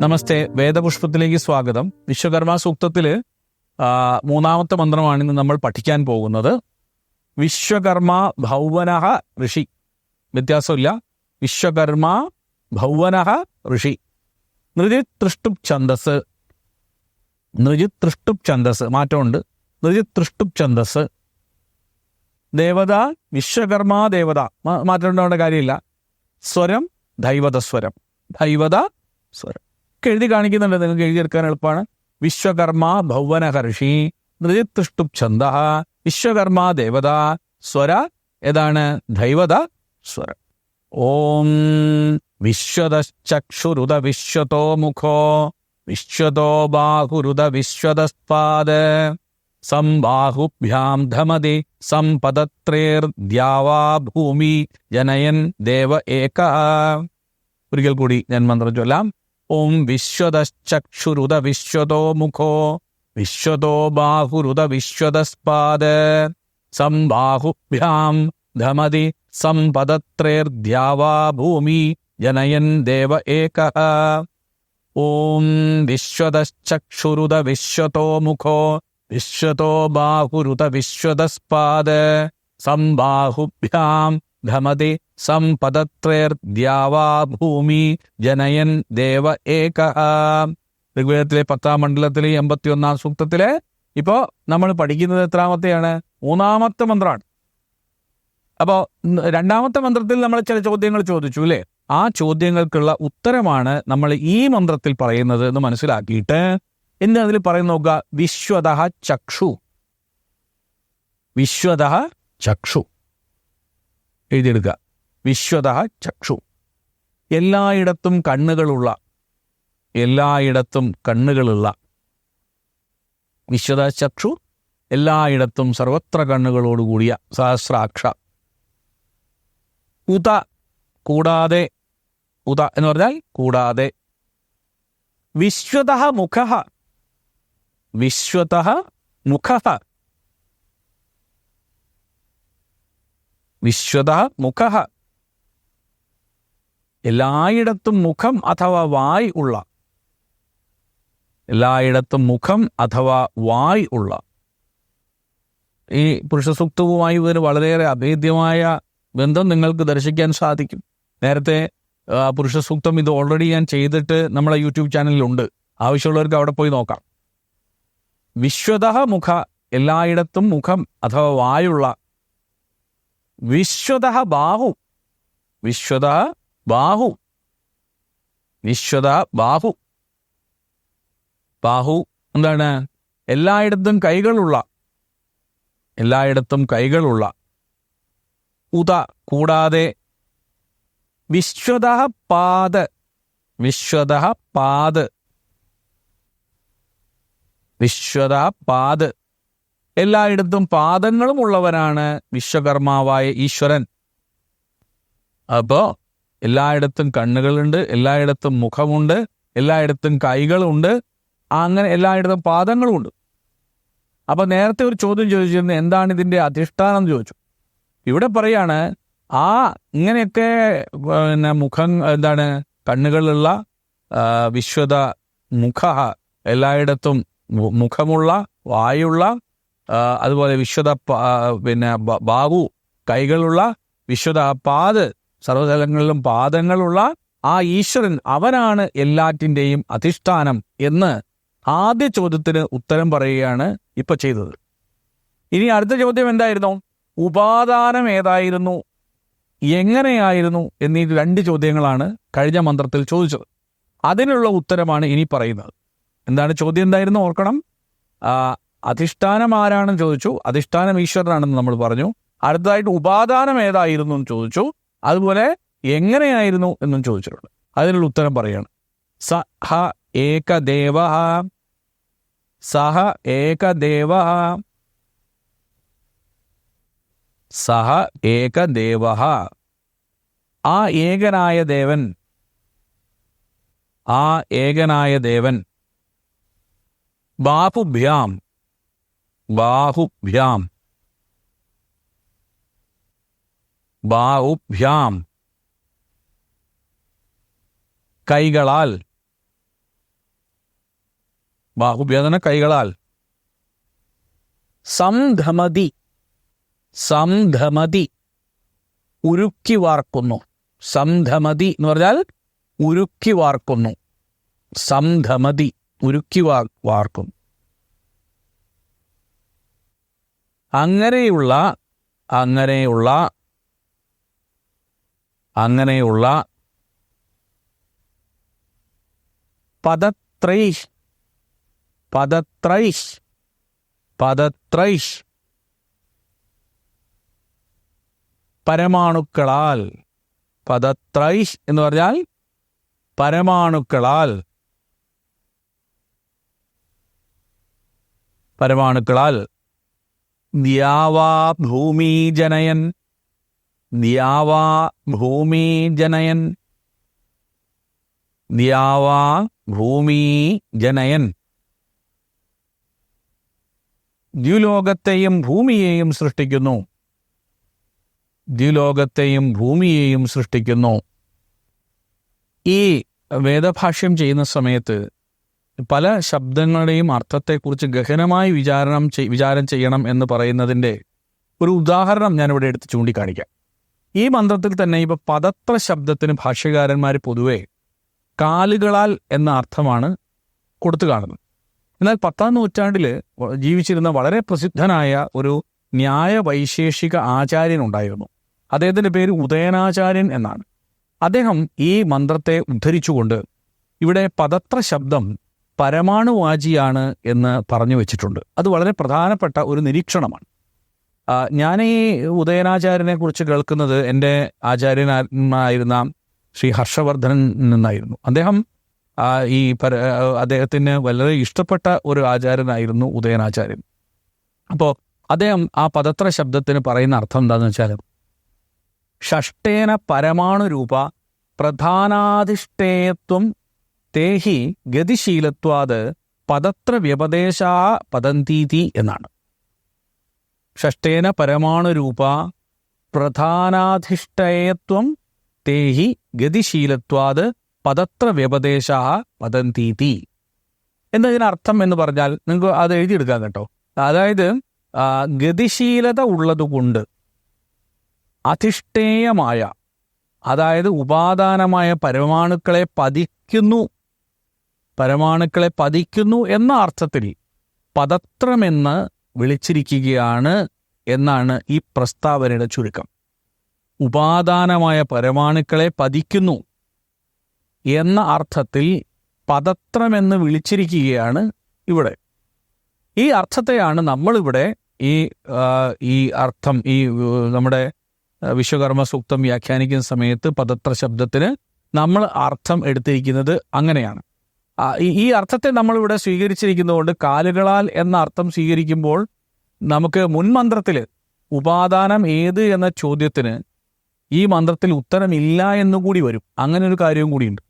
നമസ്തേ വേദപുഷ്പത്തിലേക്ക് സ്വാഗതം. വിശ്വകർമ്മ സൂക്തത്തിൽ മൂന്നാമത്തെ മന്ത്രമാണ് ഇന്ന് നമ്മൾ പഠിക്കാൻ പോകുന്നത്. വിശ്വകർമ്മ ഭൗവനഹ ഋഷി. വ്യത്യാസമില്ല. വിശ്വകർമ്മ ഭൗവനഹ ഋഷി. നൃജിത് തൃഷ്ടുപ് ഛന്ദസ് നൃജിത് തൃഷ്ടുപ് ഛന്ദസ് മാറ്റമുണ്ട്. നൃജിത് തൃഷ്ടുപ് ഛന്ദസ് ദേവത. വിശ്വകർമ്മ ദേവത മാറ്റം ഉണ്ടാവേണ്ട കാര്യമില്ല. സ്വരം ദൈവത സ്വരം. ദൈവത സ്വരം. ഒക്കെ എഴുതി കാണിക്കുന്നുണ്ട്. നിങ്ങൾക്ക് എഴുതിയെടുക്കാൻ എളുപ്പമാണ്. വിശ്വകർമ്മ ഭൗവനഹർഷി നൃതിത്തുഷ്ടുപ് ഛന്ദ. വിശ്വകർമ്മ ദേവത സ്വര. ഏതാണ്? ദൈവത സ്വരം. ഓം വിശ്വതശ്ചക്ഷുരുത വിശ്വതോ മുഖോ. വിശ്വതോ ബാഹുരുത വിശ്വതസ്പാദ് സംബാഹുഭ്യാം ധമതി. സമ്പദത്രേർദ്യാവാ ഭൂമി. ജനയൻ ദേവ ഏക. ഒരിക്കൽ കൂടി ഞാൻ മന്ത്രം ചൊല്ലാം. ॐ विश्वदश्चक्षुरुद विश्वतो मुखो विश्वतो बाहुरुद विश्वदस्पाद सम्बाहुभ्याम् बाहुभ्यां धमदि संपदत्रेर्द्यावा भूमि जनयन् देव एकः। ॐ विश्वदश्चक्षुरुद विश्वतो मुखो विश्वतो बाहुरुत विश्वदस्पाद सम्बाहुभ्याम् धमदि സമ്പദത്രേർദ്യാവാ ഭൂമി ജനയൻ ദേവ ഏക. ഋഗ്വേദത്തിലെ പത്താം മണ്ഡലത്തിലെ എൺപത്തിയൊന്നാം സൂക്തത്തിലെ ഇപ്പോ നമ്മൾ പഠിക്കുന്നത് എത്രാമത്തെയാണ്? മൂന്നാമത്തെ മന്ത്രമാണ് അപ്പോ രണ്ടാമത്തെ മന്ത്രത്തിൽ നമ്മൾ ചില ചോദ്യങ്ങൾ ചോദിച്ചു അല്ലേ? ആ ചോദ്യങ്ങൾക്കുള്ള ഉത്തരമാണ് നമ്മൾ ഈ മന്ത്രത്തിൽ പറയുന്നത് എന്ന് മനസ്സിലാക്കിയിട്ട് എന്ന് അതിൽ പറയുന്ന നോക്കുക? വിശ്വത ചക്ഷു. വിശ്വത ചക്ഷു. എഴുതിയെടുക്കുക. വിശ്വത ചക്ഷു. എല്ലായിടത്തും കണ്ണുകളുള്ള എല്ലായിടത്തും കണ്ണുകളുള്ള. വിശ്വത ചക്ഷു എല്ലായിടത്തും സർവത്ര കണ്ണുകളോടുകൂടിയ സഹസ്രാക്ഷ. ഉത കൂടാതെ ഉത എന്ന് പറഞ്ഞാൽ കൂടാതെ. വിശ്വത മുഖ വിശ്വത മുഖ. വിശ്വത മുഖ. എല്ലായിടത്തും മുഖം അഥവാ വായ് ഉള്ള. എല്ലായിടത്തും മുഖം അഥവാ വായ് ഉള്ള. ഈ പുരുഷസൂക്തവുമായി ഇതിന് വളരെയേറെ അഭേദ്യമായ ബന്ധം നിങ്ങൾക്ക് ദർശിക്കാൻ സാധിക്കും. നേരത്തെ പുരുഷസൂക്തം ഇത് ഓൾറെഡി ഞാൻ ചെയ്തിട്ട് നമ്മളെ യൂട്യൂബ് ചാനലിലുണ്ട്. ആവശ്യമുള്ളവർക്ക് അവിടെ പോയി നോക്കാം. വിശ്വത മുഖ എല്ലായിടത്തും മുഖം അഥവാ വായുള്ള. വിശ്വത ബാഹു. വിശ്വത ബാഹു. വിശ്വത ബാഹു. ബാഹു എന്താണ്? എല്ലായിടത്തും കൈകളുള്ള എല്ലായിടത്തും കൈകളുള്ള. ഉത കൂടാതെ വിശ്വത പാത് വിശ്വത പാത് വിശ്വത പാത് എല്ലായിടത്തും പാദങ്ങളും ഉള്ളവനാണ് വിശ്വകർമാവായ ഈശ്വരൻ. അപ്പോ എല്ലായിടത്തും കണ്ണുകളുണ്ട് എല്ലായിടത്തും മുഖമുണ്ട് എല്ലായിടത്തും കൈകളുണ്ട് അങ്ങനെ എല്ലായിടത്തും പാദങ്ങളുമുണ്ട്. അപ്പൊ നേരത്തെ ഒരു ചോദ്യം ചോദിച്ചിരുന്നു എന്താണ് ഇതിന്റെ അധിഷ്ഠാനം എന്ന് ചോദിച്ചു. ഇവിടെ പറയാണ് ആ ഇങ്ങനെയൊക്കെ പിന്നെ മുഖം എന്താണ് കണ്ണുകളുള്ള വിശ്വത മുഖ എല്ലായിടത്തും മുഖമുള്ള വായുള്ള അതുപോലെ വിശ്വത പിന്നെ ബാഹു കൈകളുള്ള വിശ്വത പാദ് സർവതലങ്ങളിലും പാദങ്ങളുള്ള ആ ഈശ്വരൻ അവനാണ് എല്ലാറ്റിന്റെയും അധിഷ്ഠാനം എന്ന് ആദ്യ ചോദ്യത്തിന് ഉത്തരം പറയുകയാണ് ഇപ്പൊ ചെയ്തത്. ഇനി അടുത്ത ചോദ്യം എന്തായിരുന്നു? ഉപാദാനം ഏതായിരുന്നു? എങ്ങനെയായിരുന്നു? എന്നീ രണ്ട് ചോദ്യങ്ങളാണ് കഴിഞ്ഞ മന്ത്രത്തിൽ ചോദിച്ചത്. അതിനുള്ള ഉത്തരമാണ് ഇനി പറയുന്നത്. എന്താണ് ചോദ്യം എന്തായിരുന്നു? ഓർക്കണം. അധിഷ്ഠാനം ആരാണെന്ന് ചോദിച്ചു. അധിഷ്ഠാനം ഈശ്വരനാണെന്ന് നമ്മൾ പറഞ്ഞു. അടുത്തതായിട്ട് ഉപാദാനം ഏതായിരുന്നു എന്ന് ചോദിച്ചു. അതുപോലെ എങ്ങനെയായിരുന്നു എന്നും ചോദിച്ചിട്ടുണ്ട്. അതിനുള്ള ഉത്തരം പറയാണ്. സ ഹ ഏകദേവ സഹ ഏകദേവ സഹ ഏകദേവ ആ ഏകനായ ദേവൻ. ആ ഏകനായ ദേവൻ. ബാഹുഭ്യാം. ബാഹുഭ്യാം. ബാഹുഭ്യാം കൈകളാൽ. ബാഹുഭ്യതന കൈകളാൽ. സംധമതി. സംധമതി. ഉരുക്കി വാർക്കുന്നു. സംധമതി എന്ന് പറഞ്ഞാൽ ഉരുക്കി വാർക്കുന്നു. സംധമതി. ഉരുക്കി വാ വാർക്കും. അങ്ങനെയുള്ള അങ്ങനെയുള്ള അങ്ങനെയുള്ള പദത്രൈഷ് പദത്രൈഷ് പദത്രൈഷ്. പരമാണുക്കളാൽ പദത്രൈഷ് എന്ന് പറഞ്ഞാൽ പരമാണുക്കളാൽ. പരമാണുക്കളാൽ. ദ്യാവാ ഭൂമി ജനയൻ. ദ്യാവാ ഭൂമി ജനയൻ. നിയാവാ ഭൂമി ജനയൻ. ദ്യുലോകത്തെയും ഭൂമിയെയും സൃഷ്ടിക്കുന്നു. ദ്യുലോകത്തെയും ഭൂമിയെയും സൃഷ്ടിക്കുന്നു. ഈ വേദഭാഷ്യം ചെയ്യുന്ന സമയത്ത് പല ശബ്ദങ്ങളുടെയും അർത്ഥത്തെക്കുറിച്ച് ഗഹനമായി വിചാരണം വിചാരം ചെയ്യണം എന്ന് പറയുന്നതിന്റെ ഒരു ഉദാഹരണം ഞാനിവിടെ എടുത്ത് ചൂണ്ടിക്കാണിക്കാം. ഈ മന്ത്രത്തിൽ തന്നെ ഇപ്പൊ പദത്ര ശബ്ദത്തിന് ഭാഷ്യകാരന്മാർ പൊതുവെ കാലുകളാൽ എന്ന അർത്ഥമാണ് കൊടുത്തു കാണുന്നത്. എന്നാൽ പത്താം നൂറ്റാണ്ടിൽ ജീവിച്ചിരുന്ന വളരെ പ്രസിദ്ധനായ ഒരു ന്യായ വൈശേഷിക ആചാര്യൻ ഉണ്ടായിരുന്നു. അദ്ദേഹത്തിന്റെ പേര് ഉദയനാചാര്യൻ എന്നാണ്. അദ്ദേഹം ഈ മന്ത്രത്തെ ഉദ്ധരിച്ചുകൊണ്ട് ഇവിടെ പദത്ര ശബ്ദം പരമാണുവാചിയാണ് എന്ന് പറഞ്ഞു വെച്ചിട്ടുണ്ട്. അത് വളരെ പ്രധാനപ്പെട്ട ഒരു നിരീക്ഷണമാണ്. ഞാൻ ഈ ഉദയനാചാര്യനെ കുറിച്ച് കേൾക്കുന്നത് എന്റെ ആചാര്യനായിരുന്ന ശ്രീ ഹർഷവർദ്ധനൻ നിന്നായിരുന്നു. അദ്ദേഹം ഈ പര അദ്ദേഹത്തിന് വളരെ ഇഷ്ടപ്പെട്ട ഒരു ആചാര്യനായിരുന്നു ഉദയനാചാര്യൻ. അപ്പോൾ അദ്ദേഹം ആ പദത്ര ശബ്ദത്തിന് പറയുന്ന അർത്ഥം എന്താണെന്ന് വെച്ചാൽ ഷഷ്ടേന പരമാണുരൂപ പ്രധാനാധിഷ്ഠേയത്വം തേഹി ഗതിശീലത്വാത് പദത്ര വ്യപദേശാ പതന്തീതി എന്നാണ്. ഷഷ്ടേന പരമാണുരൂപ പ്രധാനാധിഷ്ഠേയത്വം തേഹി ഗതിശീലത്വാത് പദത്ര വ്യപദേശ പതന്തീതി എന്നതിനർത്ഥം എന്ന് പറഞ്ഞാൽ നിങ്ങൾക്ക് അത് എഴുതിയെടുക്കാം കേട്ടോ. അതായത് ഗതിശീലത ഉള്ളതുകൊണ്ട് അധിഷ്ഠേയമായ അതായത് ഉപാദാനമായ പരമാണുക്കളെ പതിക്കുന്നു പരമാണുക്കളെ പതിക്കുന്നു എന്ന അർത്ഥത്തിൽ പദത്രമെന്ന് വിളിച്ചിരിക്കുകയാണ് എന്നാണ് ഈ പ്രസ്താവനയുടെ ചുരുക്കം. ഉപാദാനമായ പരമാണുക്കളെ പതിക്കുന്നു എന്ന അർത്ഥത്തിൽ പദത്രമെന്ന് വിളിച്ചിരിക്കുകയാണ് ഇവിടെ. ഈ അർത്ഥത്തെയാണ് നമ്മളിവിടെ ഈ ഈ അർത്ഥം ഈ നമ്മുടെ വിശ്വകർമ്മ സൂക്തം വ്യാഖ്യാനിക്കുന്ന സമയത്ത് പദത്ര ശബ്ദത്തിന് നമ്മൾ അർത്ഥം എടുത്തിരിക്കുന്നത് അങ്ങനെയാണ്. ഈ- അർത്ഥത്തെ നമ്മളിവിടെ സ്വീകരിച്ചിരിക്കുന്നതുകൊണ്ട് കാലുകളാൽ എന്ന അർത്ഥം സ്വീകരിക്കുമ്പോൾ നമുക്ക് മുൻമന്ത്രത്തിൽ ഉപാദാനം ഏത് എന്ന ചോദ്യത്തിന് ഈ മന്ത്രത്തിൽ ഉത്തരമില്ല എന്നുകൂടി വരും. അങ്ങനെ ഒരു കാര്യവും കൂടിയുണ്ട്.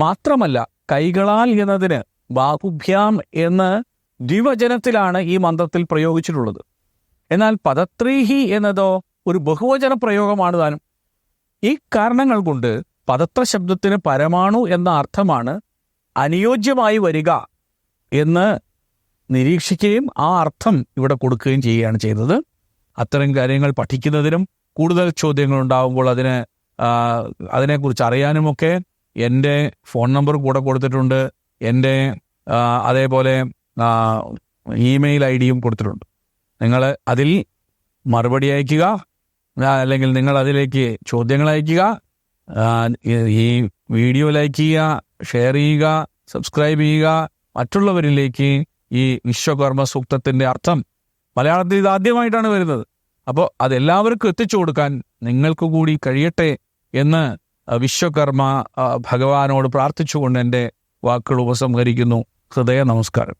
മാത്രമല്ല കൈകളാൽ എന്നതിന് ബാഹുഭ്യാം എന്ന് ദ്വിവചനത്തിലാണ് ഈ മന്ത്രത്തിൽ പ്രയോഗിച്ചിട്ടുള്ളത്. എന്നാൽ പദത്രീഹി എന്നതോ ഒരു ബഹുവചന പ്രയോഗമാണ് താനും. ഈ കാരണങ്ങൾ കൊണ്ട് പദത്ര ശബ്ദത്തിന് പരമാണു എന്ന അർത്ഥമാണ് അനുയോജ്യമായി വരിക എന്ന് നിരീക്ഷിക്കുകയും ആ അർത്ഥം ഇവിടെ കൊടുക്കുകയും ചെയ്യുകയാണ് ചെയ്തത്. അത്തരം കാര്യങ്ങൾ പഠിക്കുന്നതിനും കൂടുതൽ ചോദ്യങ്ങൾ ഉണ്ടാകുമ്പോൾ അതിന് അതിനെക്കുറിച്ച് അറിയാനുമൊക്കെ എന്റെ ഫോൺ നമ്പർ കൂടെ കൊടുത്തിട്ടുണ്ട്. എന്റെ അതേപോലെ ഇമെയിൽ ഐ ഡിയും കൊടുത്തിട്ടുണ്ട്. നിങ്ങൾ അതിൽ മറുപടി അയക്കുക അല്ലെങ്കിൽ നിങ്ങൾ അതിലേക്ക് ചോദ്യങ്ങൾ അയക്കുക ഈ- വീഡിയോ ലൈക്ക് ചെയ്യുക ഷെയർ ചെയ്യുക സബ്സ്ക്രൈബ് ചെയ്യുക. മറ്റുള്ളവരിലേക്ക് ഈ വിശ്വകർമ്മ സൂക്തത്തിന്റെ അർത്ഥം മലയാളത്തിൽ ഇത് ആദ്യമായിട്ടാണ് വരുന്നത്. അപ്പോൾ അതെല്ലാവർക്കും എത്തിച്ചു കൊടുക്കാൻ നിങ്ങൾക്ക് കൂടി കഴിയട്ടെ എന്ന് വിശ്വകർമ്മ ഭഗവാനോട് പ്രാർത്ഥിച്ചുകൊണ്ട് എന്റെ വാക്കുകൾ ഉപസംഹരിക്കുന്നു. ഹൃദയ നമസ്കാരം.